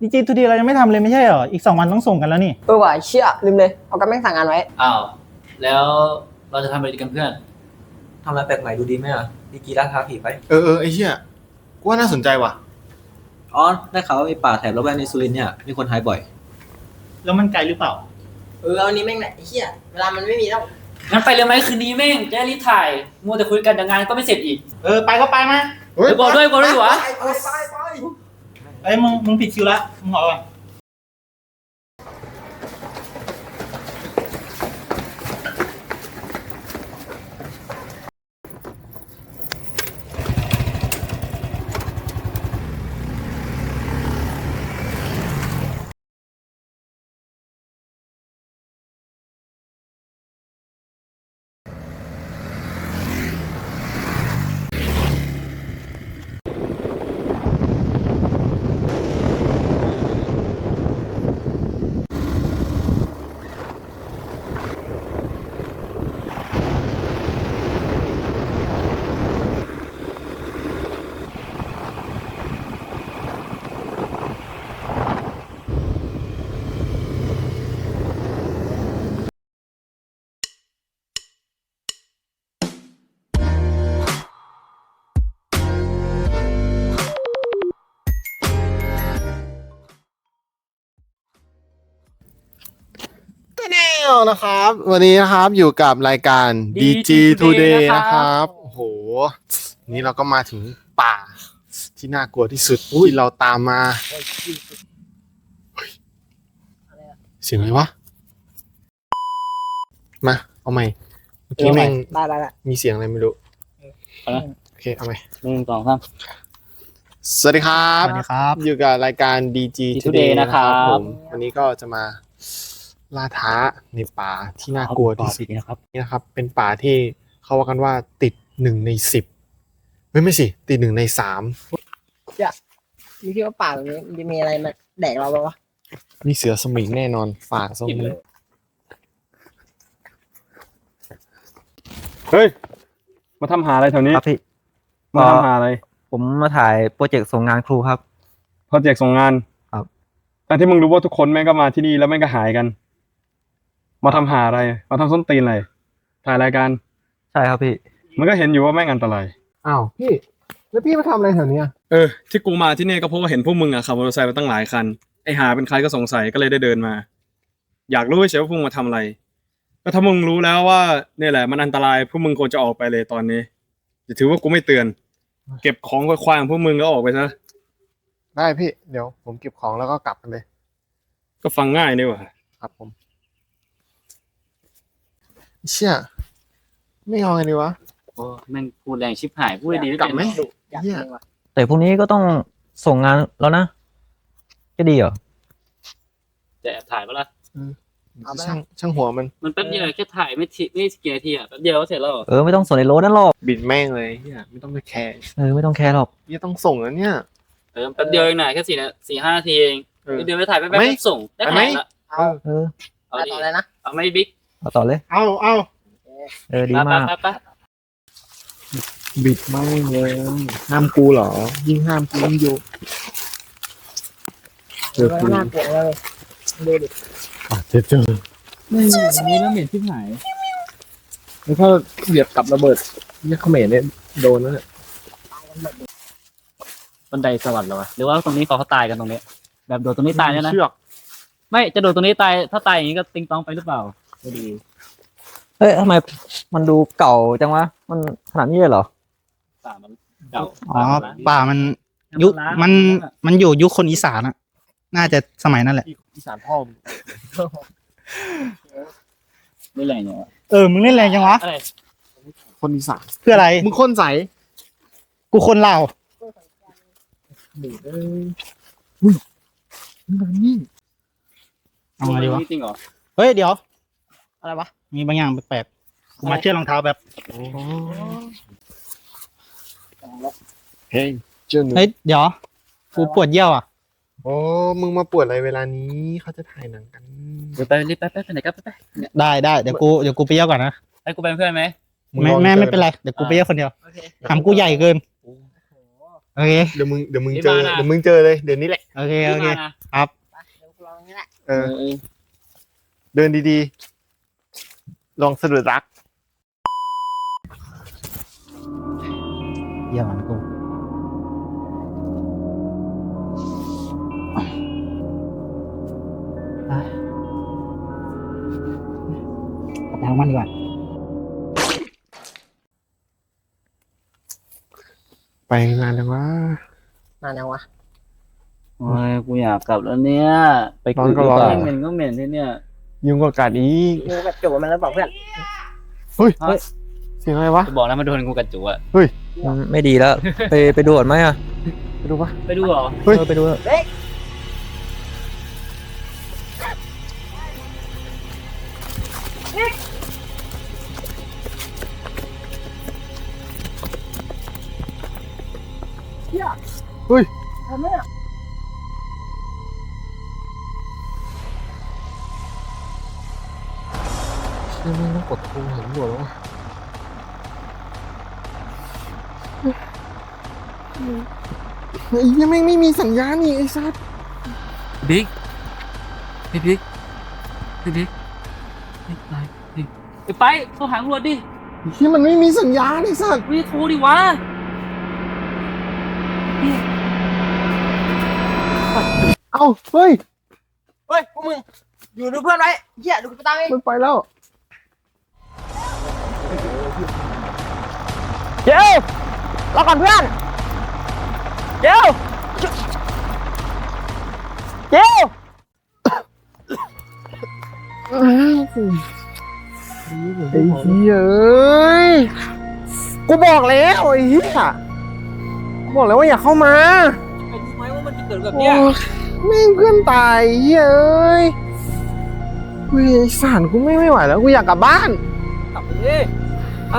ดีเจทูดีเรายังไม่ทำเลยไม่ใช่เหรอ อีกสองวันต้องส่งกันแล้วนี่ เออว่ะเชี่ยลืมเลยเอากันแม่งสั่งงานไว้ อ้าว แล้วเราจะทำอะไรกันเพื่อน ทำอะไรแปลกใหม่ดูดีไหมอะดีกีล่าท้าผีไป เออเออไอ้เหี้ยกูว่าน่าสนใจว่ะ อ๋อ ได้ข่าวว่ามีป่าแถบละแวกในสุรินทร์เนี่ย มีคนหายบ่อย แล้วมันไกลหรือเปล่า เออเอานี้แม่งไหนไอ้เชี่ยเวลามันไม่มีแล้วงั้นไปเลยไหมคืนนี้แม่งจะได้รีบถ่าย มัวแต่คุยกันแต่งานก็ไม่เสร็จอีก เออ ไปก็ไปมา เฮ้ยเดี๋ยวบอกด้วยบอกด้วยวะเอ้ยมึง มึงผิดคิว ละมึงออกก่อนแน่นะครับ วันนี้นะครับอยู่กับรายการ DG Today นะครับโอ้โห นี่เราก็มาถึงป่า ที่น่ากลัวที่สุดที่เราตามมาเฮ้ยเสียงอะไรวะ มาเอาใหม่เมื่อกี้แม่งได้ได้ได้มีเสียงอะไรไม่รู้เอาละโอเคเอาใหม่หนึ่งสองสามสวัสดีครับ สวัสดีครับ อยู่กับรายการ DG Today Today นะครับผมวันนี้ก็จะมา ล่าท้าในป่าที่น่ากลัวที่สุดนะครับนี่นะครับ เป็นป่าที่เขาว่ากันว่าติดหนึ่งในสิบไม่ไม่สิติดหนึ่งในสามนี่คิดว่าป่าแบบนี้มันจะมีอะไรมาแดกเราปะวะมีเสือสมิงแน่นอนป่าสมิงเฮ้ย มาทำหาอะไรแถวนี้ครับพี่มาทำหาอะไร ผมมาถ่ายโปรเจกต์ส่งงานครูครับ โปรเจกต์ส่งงาน ครับแต่ที่มึงรู้ว่าทุกคนแม่งก็มาที่นี่แล้วแม่งก็หายกัน มาทำหาอะไร มาทำส้นตีนอะไร ถ่ายรายการ ใช่ครับพี่ มันก็เห็นอยู่ว่าแม่งอันตราย อ้าวพี่ แล้วพี่มาทำอะไรแถวเนี้ยเออ ที่กูมาที่นี่ก็เพราะว่าเห็นพวกมึงอะขับมอเตอร์ไซค์มาตั้งหลายคัน ไอหาเป็นใครก็สงสัยก็เลยได้เดินมา อยากรู้เฉยๆว่าพวกมึงมาทำอะไร ก็ถ้ามึงรู้แล้วว่าเนี่ยแหละมันอันตรายพวกมึงควรจะออกไปเลยตอนนี้อย่าถือว่ากูไม่เตือน เก็บของคว้างๆพวกมึงแล้วออกไปซะ ได้พี่ เดี๋ยวผมเก็บของแล้วก็กลับกันเลย ก็ฟังง่ายนี่หว่า ครับผม เชี่ยไม่เอาไงดีวะ โอ้แม่งพูดแรงชิบหายพูดดีไม่กลับเป็นไหม อยากเหี้ยเล่นวะแต่พรุ่งนี้ก็ต้องส่งงานแล้วนะจะดีเหรอจะแอบถ่ายปะล่ะช่างช่างหัวมัน มันแป๊บเดียวแค่ถ่ายไม่ทีไม่กี่นาทีอะแป๊บเดียวก็เสร็จแล้วเออไม่ต้องส่งในรถนั่นหรอกบิดแม่งเลยเฮียไม่ต้องไปแคร์เออไม่ต้องแคร์หรอกเฮียต้องส่งแล้วเนี่ย เออแป๊บเดียวเองนะแค่สี่นาสี่ห้านาทีเองเออเดี๋ยวไปถ่ายแป๊บไม่ๆส่งได้เอาไหมถ่ายละเอาเออเอาเอาดิต่อเลยนะเอาไม่บิ๊ก เอาต่อเลย เอาเอาเออดีไปมาก ไปไปบิดแม่งเลยห้ามกูเหรอ ยิ่งห้ามกูยิ่งอยู่เจอกูน่ากลัวเลยดูดิอาจจะเจอนี่นี่แล้วเหม็นที่หายแล้วถ้าเหยียบกับระเบิดเนี่ยเขมรเนี่ยโดนแล้วเนี่ยบันไดสวรรค์เหรอวะหรือว่าตรงนี้เขาเขาตายกันตรงเนี้ยแบบโดดตรงนี้ตายเนี่ยนะ เชือกไม่จะโดดตรงนี้ตายถ้าตายอย่างนี้ก็ติงตองไปหรือเปล่า ไม่ดี เอ้ยทำไมมันดูเก่าจังวะ มันขนาดนี้เลยเหรอ ป่ามันเก่าอ๋อป่ามันยุคมัน มันอยู่ยุคคนอีสานอะน่าจะสมัยนั้นแหละอีสานพ่อมงไม่แรงอย่างวะเออ มึงเล่นแรงจังวะ อะไรคนอีสานเพื่ออะไร มึงคนใสกูคนลาวนี่เอ้ยอุ้ยมึงทำนี่เอาไงดีวะ จริงเหรอ เฮ้ย เดี๋ยว อะไรวะมีบางอย่างแปลกกูมาเชื่อรองเท้าแบบเฮ้ยเจ้าหนูเฮ้ยเดี๋ยวกูปวดเยี่ยวอะโอ้มึงมาปวดอะไรเวลานี้เขาจะถ่ายหนังกันเดี๋ยวไปรีบไปไปไปไหนก็ไปไปได้ได้เดี๋ยวกูเดี๋ยวกูไปเยี่ยวก่อนนะให้กูเป็นเพื่อนไหมแม่แม่ไม่เป็นไรเดี๋ยวกูไปเยี่ยวคนเดียวโอเคทำกูใหญ่เกินโอเคเดี๋ยวมึงเดี๋ยวมึงเจอเดี๋ยวมึงเจอเลยเดี๋ยวนี้แหละโอเคโอเคมานะไปเดี๋ยวกูลองนี่แหละเออเดินดีๆ ลองสะดุดรักเยี่ยวมันกูไปเอาไปทางมันดีกว่าไปนานแล้วว่ามาแล้ววะโอ้ยกูอยากกลับแล้วเนี่ย ไปกรีดหรือเปล่าเหม็นก็เหม็นที่เนี่ย ยุงกว่ากัดอีกมึงแบบจบมันแล้วบอกเพื่อนเฮ้ยเฮ้ยเสียงอะไรวะจะบอกนะมาโดนกูกระจุอะมันไม่ดีแล้ว ไปไปดูก่อนไหมอะไปดูปะ ไปดูเหรอเฮ้ยเออไปดูเถอะเกดโทรหาตำรวแล้ววะไอ้ยังไม่ไม่มีสัญญาณนี่ไอ้สัสบิ๊กพี่บิ๊กพี่บิ๊กพี่ไปพี่ไปโทรหาตำรวจดิที่มันไม่มีสัญญาณไอ้สัสวิ่งโทรดิวะเอ้าเฮ้ย เฮ้ยพวกมึงอยู่ดูเพื่อนไว้เหี้ยดูกูไปตามเองมันไปแล้ว เดี๋ยวรอก่อนเพื่อนเดี๋ยวเดี๋ยวไอ้เหี้ยเอ้ย กูบอกแล้วไอ้เหี้ยกูบอกแล้วว่าอย่าเข้ามาไปรู้ไหมว่ามันจะเกิดแบบเนี้ยแม่งเพื่อนตายเหี้ยเอ้ยเฮ้ยไอ้สารกูไม่ไม่ไหวแล้วกูอยากกลับบ้าน กลับไปดิ เ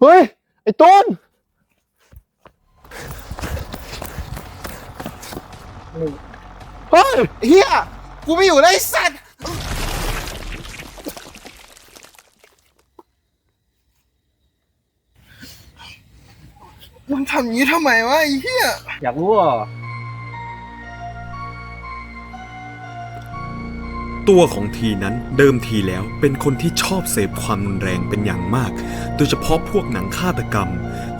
เฮ้ย ไอ้ต้นเฮ้ยเฮียกูไม่อยู่แล้วได้สัตว์มันทำอย่างนี้ทำไมวะไอ้เฮียอยากรู้อะ ตัวของทีนั้นเดิมทีแล้วเป็นคนที่ชอบเสพความรุนแรงเป็นอย่างมาก โดยเฉพาะพวกหนังฆาตกรรม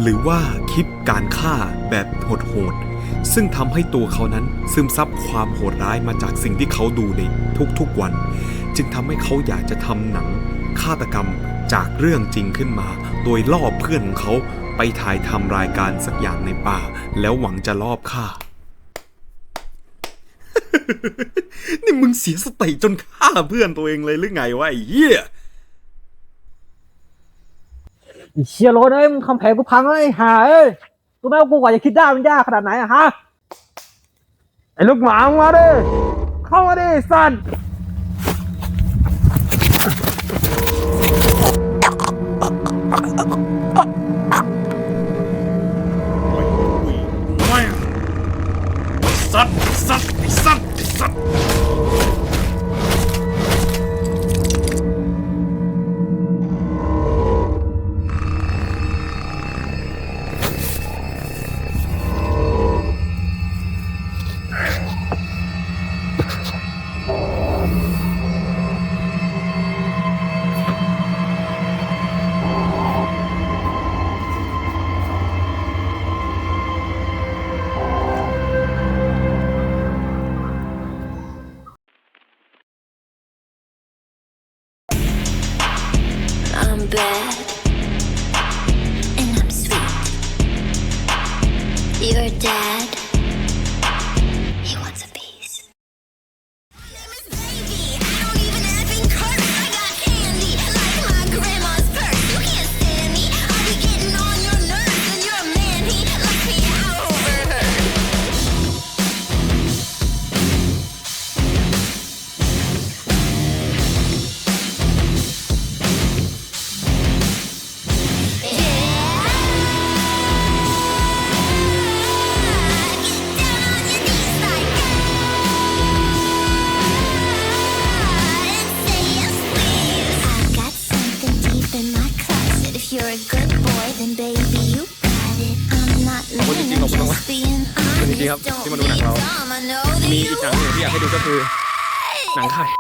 หรือว่าคลิปการฆ่าแบบโหดๆซึ่งทำให้ตัวเขานั้นซึมซับความโหดร้ายมาจากสิ่งที่เขาดูในทุกๆวัน จึงทำให้เขาอยากจะทำหนังฆาตกรรมจากเรื่องจริงขึ้นมา โดยล่อเพื่อนของเขาไปถ่ายทำรายการสักอย่างในป่า แล้วหวังจะลอบฆ่า นี่มึงเสียสติจนฆ่าเพื่อนตัวเองเลยหรือไงวะไอ้เหี้ยไอ้เชียโรนเอ้ยมึงทำแผลกูพังแล้วไอ้ห่าเอ้ยกูแม่ว่ากูกว่าจะคิดได้มันยากขนาดไหนอะฮะไอ้ลูกหมามึงมาดิเข้ามาดิสันสัตว์สัตว์ไอ้สัตว์ Come on. ดูก็คือหนังไข่